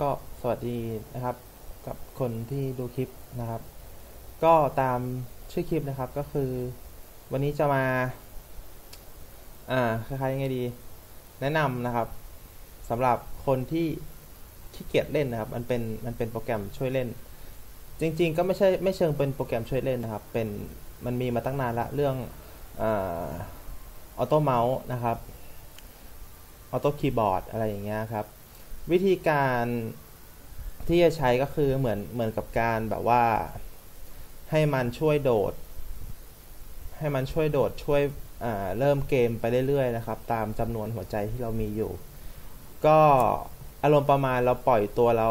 ก็สวัสดีนะครับ กับคนที่ดูคลิปนะครับ ก็ตามชื่อคลิปนะครับก็คือ วันนี้จะมา อ่าคล้ายๆยังไงดี แนะนำนะครับสำหรับคนที่ขี้เกียจเล่นนะครับ มันเป็นมันเป็นโปรแกรมช่วยเล่น จริง ๆ ก็ไม่ใช่ไม่เชิงเป็นโปรแกรมช่วยเล่นนะครับ เป็นมันมีมาตั้งนานละเรื่องออโต้เมาส์นะครับออโต้คีย์บอร์ดอะไรอย่างเงี้ยครับ วิธีการที่จะใช้ก็คือเหมือนเหมือนกับการแบบว่า ให้มันช่วยโดด ให้มันช่วยโดดช่วยเริ่มเกมไปเรื่อยๆนะครับ ตามจำนวนหัวใจที่เรามีอยู่ ก็อารมณ์ประมาณเราปล่อยตัวเรา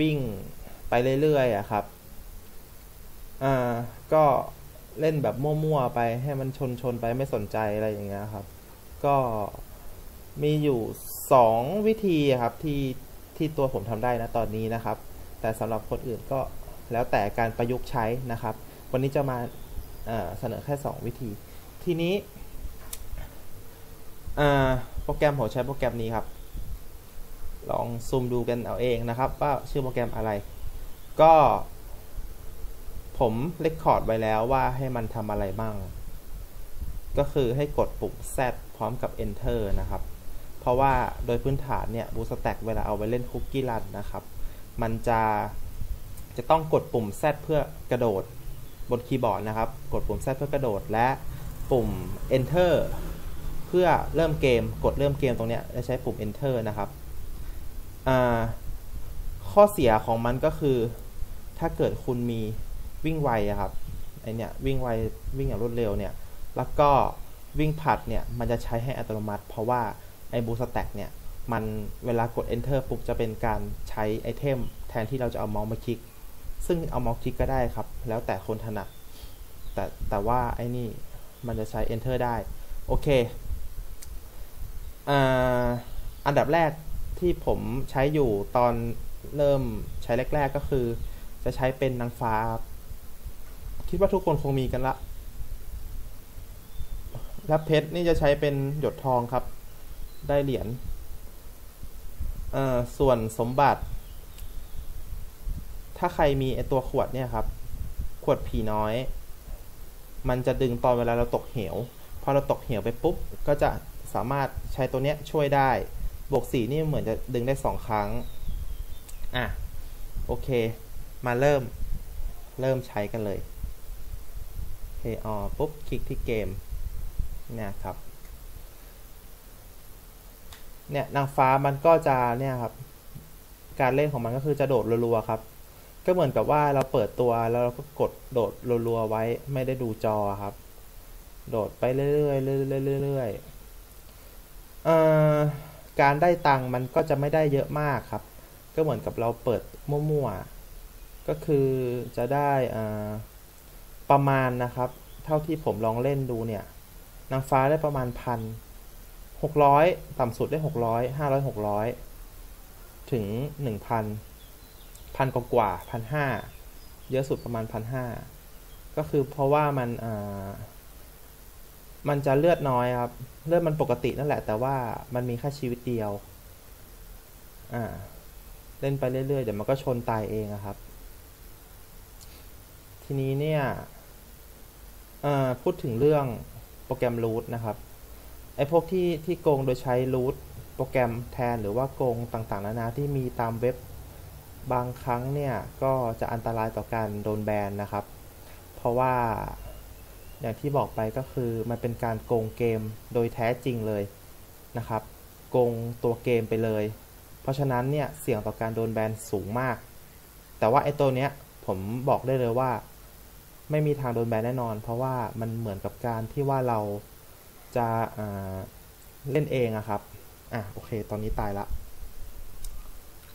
วิ่งไปเรื่อยๆอะครับอ่าก็เล่นแบบมั่วๆไปให้มันชนๆไปไม่สนใจอะไรอย่างเงี้ยครับ ก็มีอยู่ สองวิธีครับที่ที่ตัวผมทำได้นะตอนนี้นะครับ แต่สำหรับคนอื่นก็แล้วแต่การประยุกต์ใช้นะครับ วันนี้จะมาเสนอแค่ 2 วิธี ทีนี้โปรแกรมผมใช้โปรแกรมนี้ครับ ลองซูมดูกันเอาเองนะครับว่าชื่อโปรแกรมอะไร ก็ผมเลคคอร์ดไว้แล้วว่าให้มันทำอะไรบ้าง ก็คือให้กดปุ่ม Z พร้อมกับ Enter นะครับ ราะว่าโดยพื้นฐานเนี่ย Bootstrap เวลาเอาไว้เล่นคุกกี้รันนะครับ มันจะจะต้องกดปุ่ม Z เพื่อกระโดดบนคีย์บอร์ดนะครับ กดปุ่ม Z เพื่อกระโดด และปุ่ม Enter เพื่อเริ่มเกม กดเริ่มเกมตรงนี้จะใช้ปุ่ม Enter นะครับข้อเสียของมันก็คือ ถ้าเกิดคุณมีวิ่งไวครับไอเนี่ยวิ่งไววิ่งอย่างรวดเร็วเนี่ย แล้วก็วิ่งผัดเนี่ย มันจะใช้ให้อัตโนมัติ เพราะว่า ไอ้บูสแต็กเนี่ย มันเวลากด enter ปุ๊บจะเป็นการใช้ไอเทมแทนที่เราจะเอาเมาส์มาคลิก ซึ่งเอาเมาส์คลิกก็ได้ครับ แล้วแต่คนถนัด แต่แต่ว่าไอ้นี่มันจะใช้ enter ได้ โอเคอันดับแรกที่ผมใช้อยู่ตอนเริ่มใช้แรก ๆ ก็คือ จะใช้เป็นนางฟ้า คิดว่าทุกคนคงมีกันละ แล้วเพชรนี่จะใช้เป็นหยดทองครับ ได้เหรียญส่วนสมบัติ ถ้าใครมีไอตัวขวดเนี่ยครับ ขวดผีน้อย มันจะดึงตอนเวลาเราตกเหว พอเราตกเหวไปปุ๊บ ก็จะสามารถใช้ตัวเนี้ยช่วยได้ บวกสีนี่เหมือนจะดึงได้สองครั้ง อะ โอเค มาเริ่ม เริ่มใช้กันเลยเคออปุ๊บ คลิกที่เกมเนี่ยครับ เนี่ยนางฟ้ามันก็จะเนี่ยครับ การเล่นของมันก็คือจะโดดรัวๆครับ ก็เหมือนกับว่าเราเปิดตัวแล้วเราก็กดโดดรัวๆไว้ไม่ได้ดูจอครับ โดดไปเรื่อยๆเรื่อยๆเรื่อยๆการได้ตังค์มันก็จะไม่ได้เยอะมากครับ ก็เหมือนกับเราเปิดมั่วๆก็คือจะได้ประมาณนะครับ เท่าที่ผมลองเล่นดูเนี่ยนางฟ้าได้ประมาณพัน หกร้อยต่ำสุดได้หกร้อยห้าร้อยหกร้อยถึงหนึ่งพันพันกว่าพันห้าเยอะสุดประมาณพันห้าก็คือเพราะว่ามันอ่ามันจะเลือดน้อยครับ เลือดมันปกตินั่นแหละ แต่ว่ามันมีแค่ชีวิตเดียว อ่า เล่นไปเรื่อยๆเดี๋ยวมันก็ชนตายเองครับ ทีนี้เนี่ยพูดถึงเรื่องโปรแกรมรูทนะครับ ไอ้พวกที่ที่โกงโดยใช้รูทโปรแกรมแทนหรือว่าโกงต่างๆ นานาที่มีตามเว็บบางครั้งเนี่ย ก็จะอันตรายต่อการโดนแบนนะครับ เพราะว่าอย่างที่บอกไปก็คือมันเป็นการโกงเกมโดยแท้จริงเลยนะครับ โกงตัวเกมไปเลย เพราะฉะนั้นเนี่ยเสี่ยงต่อการโดนแบนสูงมาก แต่ว่าไอ้ตัวเนี้ยผมบอกได้เลยว่า ไม่มีทางโดนแบนแน่นอน เพราะว่ามันเหมือนกับการที่ว่าเรา จะเล่นเองอะครับ อะโอเค ตอนนี้ตายละ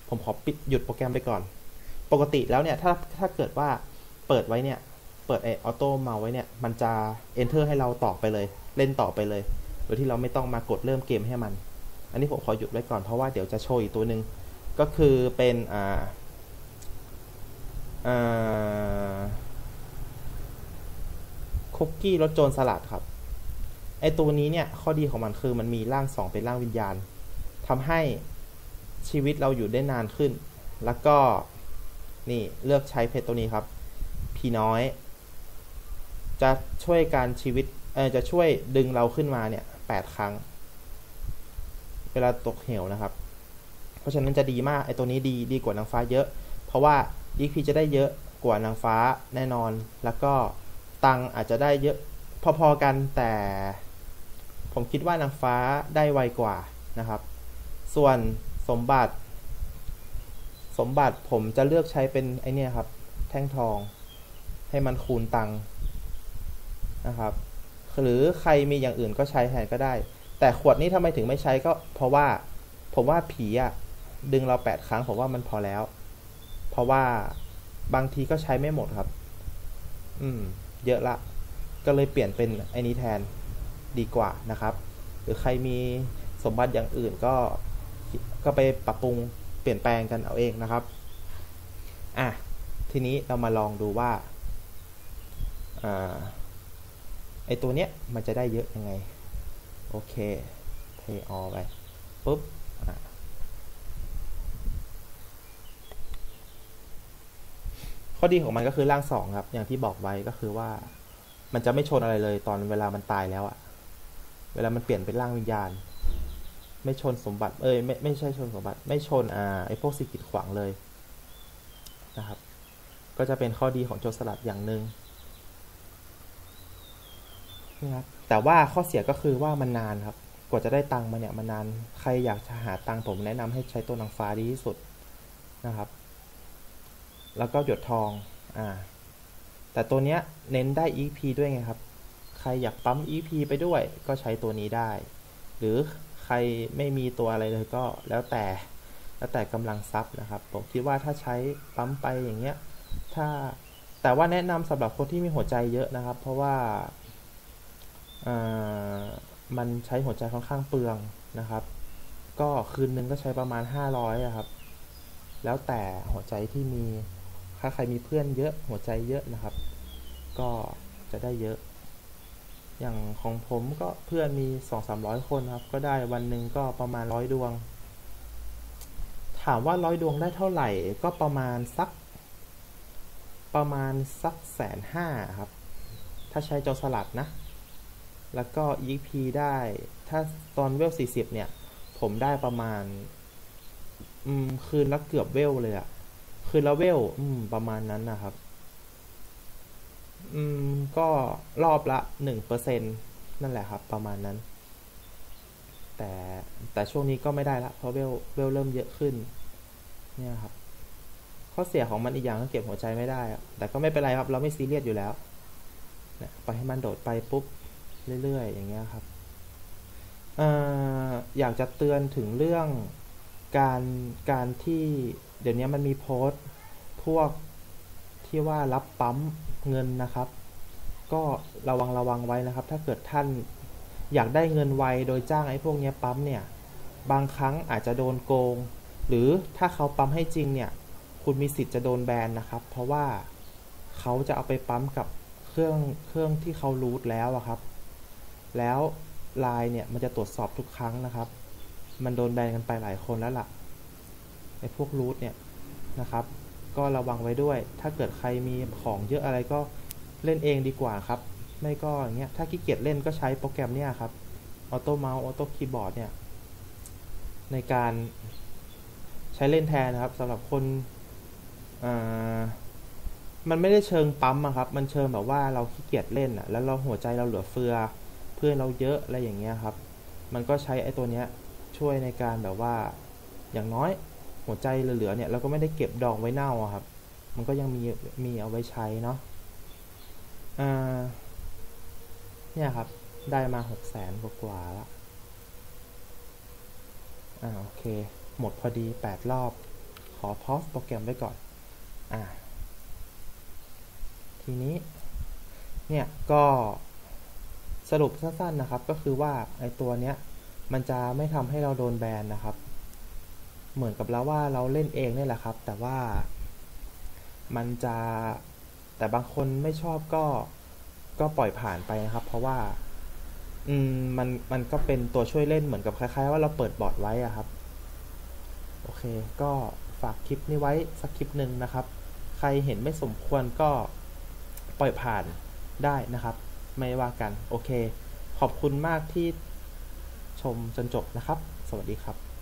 ผมขอปิดหยุดโปรแกรมไปก่อน ปกติแล้วเนี่ย ถ้าถ้าเกิดว่าเปิดไว้เนี่ย เปิดไอออโต้มาไว้เนี่ย มันจะ enter ให้เราต่อไปเลย เล่นต่อไปเลย โดยที่เราไม่ต้องมากดเริ่มเกมให้มัน อันนี้ผมขอหยุดไว้ก่อนเพราะว่าเดี๋ยวจะโชว์อีกตัวหนึ่งก็คือเป็นอ่าอ่าคุกกี้รสโจรสลัดครับ ไอตัวนี้เนี่ยข้อดีของมันคือมันมีร่างสองเป็นร่างวิญญาณทำให้ชีวิตเราอยู่ได้นานขึ้น แล้วก็นี่เลือกใช้เพชรตัวนี้ครับ พีน้อย จะช่วยการชีวิตเออจะช่วยดึงเราขึ้นมาเนี่ยแปดครั้ง เวลาตกเหวนะครับ เพราะฉะนั้นจะดีมากไอตัวนี้ดีดีกว่านางฟ้าเยอะ เพราะว่า EXP จะได้เยอะกว่านางฟ้าแน่นอน แล้วก็ตังอาจจะได้เยอะพอๆกันแต่ ผมคิดว่านางฟ้าได้ไวกว่านะครับ ส่วนสมบัติ สมบัติผมจะเลือกใช้เป็นไอเนี่ยครับ แท่งทองให้มันคูณตังค์นะครับหรือใครมีอย่างอื่นก็ใช้แทนก็ได้ แต่ขวดนี้ทำไมถึงไม่ใช้ก็เพราะว่าผมว่าผีอะดึงเราแปดครั้งผมว่ามันพอแล้ว เพราะว่าบางทีก็ใช้ไม่หมดครับ อืม เยอะละ ก็เลยเปลี่ยนเป็นไอ้นี้แทน ดีกว่านะครับ หรือใครมีสมบัติอย่างอื่นก็ก็ไปปรับปรุงเปลี่ยนแปลงกันเอาเองนะครับอะทีนี้เรามาลองดูว่าอ่าไอตัวเนี้ยมันจะได้เยอะยังไง โอเคเทออไปปุ๊บอะข้อดีของมันก็คือร่างสองครับ อย่างที่บอกไว้ก็คือว่า มันจะไม่ชนอะไรเลยตอนเวลามันตายแล้วอะ เวลามันเปลี่ยนเป็นร่างวิญญาณ ไม่ชนสมบัติ เอ้ยไม่ไม่ใช่ชนสมบัติ ไม่ชนอ่าไอพวกสิ่งกีดขวางเลยนะครับ ก็จะเป็นข้อดีของโจรสลัดอย่างหนึ่งนะครับแต่ว่าข้อเสียก็คือว่ามันนานครับ กว่าจะได้ตังค์มาเนี่ยมันนาน ใครอยากจะหาตังค์ผมแนะนำให้ใช้ตัวนางฟ้าดีที่สุดนะครับ แล้วก็หยดทอง อ่า แต่ตัวเนี้ยเน้นได้ EP ด้วยไงครับ ใครอยากปั๊ม EP ไปด้วยก็ใช้ตัวนี้ได้ หรือใครไม่มีตัวอะไรเลยก็แล้วแต่แล้วแต่กำลังซับนะครับ ผมคิดว่าถ้าใช้ปั๊มไปอย่างเงี้ยถ้าแต่ว่าแนะนำสำหรับคนที่มีหัวใจเยอะนะครับ เพราะว่าอ่ามันใช้หัวใจค่อนข้างเปลืองนะครับ ก็คืนนึงก็ใช้ประมาณ 500อะครับ แล้วแต่หัวใจที่มีถ้าใครมีเพื่อนเยอะหัวใจเยอะนะครับ ก็จะได้เยอะ อย่างของผมก็เพื่อนมีสองสามร้อยคนครับ ก็ได้วันหนึ่งก็ประมาณร้อยดวง ถามว่าร้อยดวงได้เท่าไหร่ ก็ประมาณสัก ประมาณสักแสนห้าครับ ถ้าใช้จอสลัดนะ แล้วก็ EP ได้ ถ้าตอนเวล40เนี่ย ผมได้ประมาณ อืม คืนละเกือบเวลเลยอะคืนละเวล อืม ประมาณนั้นนะครับ อืม ก็รอบละหนึ่งเปอร์เซ็นนั่นแหละครับ ประมาณนั้น แต่แต่ช่วงนี้ก็ไม่ได้ละเพราะเวลเวลเริ่มเยอะขึ้น เนี่ยครับ ข้อเสียของมันอีกอย่างก็เก็บหัวใจไม่ได้ แต่ก็ไม่เป็นไรครับ เราไม่ซีเรียสอยู่แล้วนี่ยปล่อยให้มันโดดไปปุ๊บเรื่อยๆ อย่างเงี้ยครับเอ่ออยากจะเตือนถึงเรื่องการการที่เดี๋ยวนี้มันมีโพสต์พวก ที่ว่ารับปั๊มเงินนะครับ ก็ระวังระวังไว้นะครับ ถ้าเกิดท่านอยากได้เงินไวโดยจ้างไอ้พวกเนี้ยปั๊มเนี่ย บางครั้งอาจจะโดนโกง หรือถ้าเขาปั๊มให้จริงเนี่ย คุณมีสิทธิ์จะโดนแบนนะครับ เพราะว่าเขาจะเอาไปปั๊มกับเครื่องเครื่องที่เขารูทแล้วอะครับ แล้วไลน์เนี่ยมันจะตรวจสอบทุกครั้งนะครับ มันโดนแบนกันไปหลายคนแล้วล่ะไอ้พวกรูทเนี่ยนะครับ ก็ระวังไว้ด้วย ถ้าเกิดใครมีของเยอะอะไรก็เล่นเองดีกว่าครับ ไม่ก็อย่างเงี้ย ถ้าขี้เกียจเล่นก็ใช้โปรแกรมเนี่ยครับ ออโต้เมาส์ออโต้คีย์บอร์ดเนี่ย ในการใช้เล่นแทนนะครับสำหรับคนอ่ามันไม่ได้เชิงปั๊มอะครับ มันเชิงแบบว่าเราขี้เกียจเล่นอะแล้วเราหัวใจเราเหลือเฟือ เพื่อนเราเยอะอะไรอย่างเงี้ยครับ มันก็ใช้ไอ้ตัวเนี้ยช่วยในการแบบว่าอย่างน้อย หัวใจเหลือๆเนี่ยเราก็ไม่ได้เก็บดองไว้เน่าครับ มันก็ยังมีมีเอาไว้ใช้เนาะอ่าเนี่ยครับ ได้มาหกแสนกว่าแล้วอ่าโอเค หมดพอดีแปดรอบ ขอพอสโปรแกรมไว้ก่อน อ่า ทีนี้ เนี่ยก็สรุปสั้นๆนะครับ ก็คือว่าไอตัวเนี้ยมันจะไม่ทำให้เราโดนแบนนะครับ เหมือนกับแล้วว่าเราเล่นเองเนี่แหละครับ แต่ว่ามันจะแต่บางคนไม่ชอบก็ก็ปล่อยผ่านไปนะครับ เพราะว่า อืมมันมันก็เป็นตัวช่วยเล่นเหมือนกับคล้าย ๆ ว่าเราเปิดบอร์ดไว้อะครับ โอเค ก็ฝากคลิปนี้ไว้สักคลิปหนึ่งนะครับ ใครเห็นไม่สมควรก็ปล่อยผ่านได้นะครับ ไม่ว่ากัน โอเค ขอบคุณมากที่ชมจนจบนะครับ สวัสดีครับ